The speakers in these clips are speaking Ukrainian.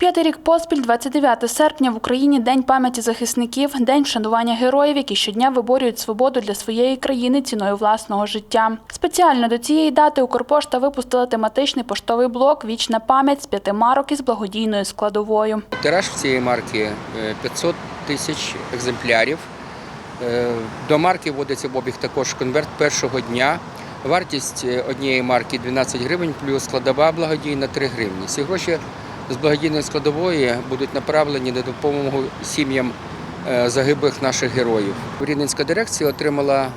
П'ятий рік поспіль, 29 серпня, в Україні День пам'яті захисників, день вшанування героїв, які щодня виборюють свободу для своєї країни ціною власного життя. Спеціально до цієї дати Укрпошта випустила тематичний поштовий блок Вічна пам'ять з п'яти марок із благодійною складовою. Тираж цієї марки е, 500 тисяч екземплярів. Е, До марки вводиться в обіг також конверт першого дня. Вартість е, однієї марки 12 гривень, плюс складова благодійна 3 гривні. Ці гроші з благодійної складової будуть направлені на допомогу сім'ям е, загиблих наших героїв. Рівненська дирекція отримала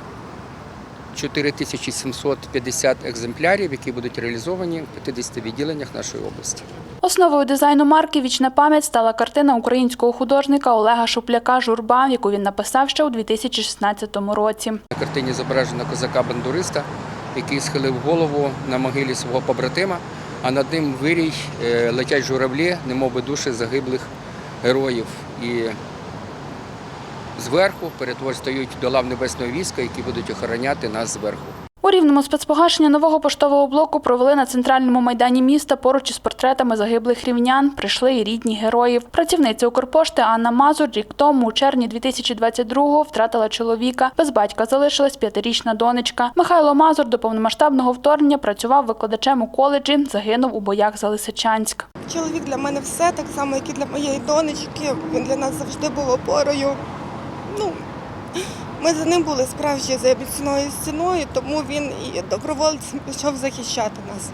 4750 екземплярів, які будуть реалізовані в 50 відділеннях нашої області. Основою дизайну марки Вічна пам'ять стала картина українського художника Олега Шупляка Журба, яку він написав ще у 2016 році. На картині зображено козака-бандуриста, який схилив голову на могилі свого побратима, а над ним вирій е, летять журавлі, немов би душі загиблих героїв. І зверху перетвор стають до лав небесного війська, які будуть охороняти нас зверху. У рівному спецпогашення нового поштового блоку провели на центральному майдані міста поруч із портретами загиблих рівнян. Прийшли і рідні героїв. Працівниця Укрпошти Анна Мазур рік тому, у червні 2022-го, втратила чоловіка. Без батька залишилась п'ятирічна донечка. Михайло Мазур до повномасштабного вторгнення працював викладачем у коледжі. Загинув у боях за Лисичанськ. Чоловік для мене все, так само, як і для моєї донечки. Він для нас завжди був опорою. Ну, ми за ним були справжні за міцною стіною, тому він і добровольцем пішов захищати нас.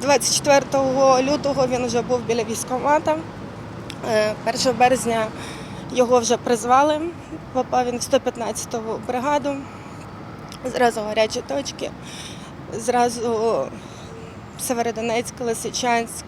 24 лютого він вже був біля військкомата. Е, 1 березня його вже призвали. Попав він в 115-ту бригаду. Зразу гарячі точки, зразу Северодонецьк, Лисичанськ.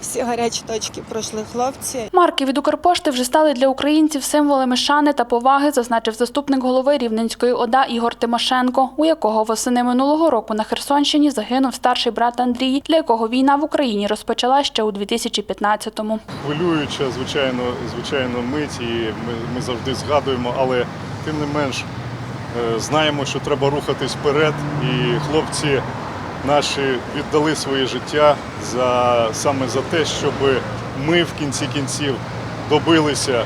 Всі гарячі точки пройшли хлопці. Марки від Укрпошти вже стали для українців символами шани та поваги, зазначив заступник голови Рівненської ОДА Ігор Тимошенко, у якого восени минулого року на Херсонщині загинув старший брат Андрій, для якого війна в Україні розпочала ще у 2015-му. хвилююча, звичайно, звичайно, мить, і ми, ми завжди згадуємо, але тим не менш е, знаємо, що треба рухатись вперед, і хлопці наші віддали своє життя за саме за те, щоб ми в кінці кінців добилися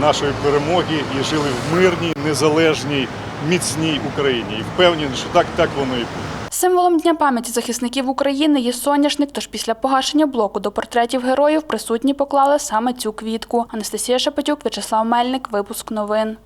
нашої перемоги і жили в мирній, незалежній, міцній Україні. І впевнений, що так, так воно і буде. Символом Дня пам'яті захисників України є соняшник, тож після погашення блоку до портретів героїв присутні поклали саме цю квітку. Анастасія Шепетюк, В'ячеслав Мельник, випуск новин.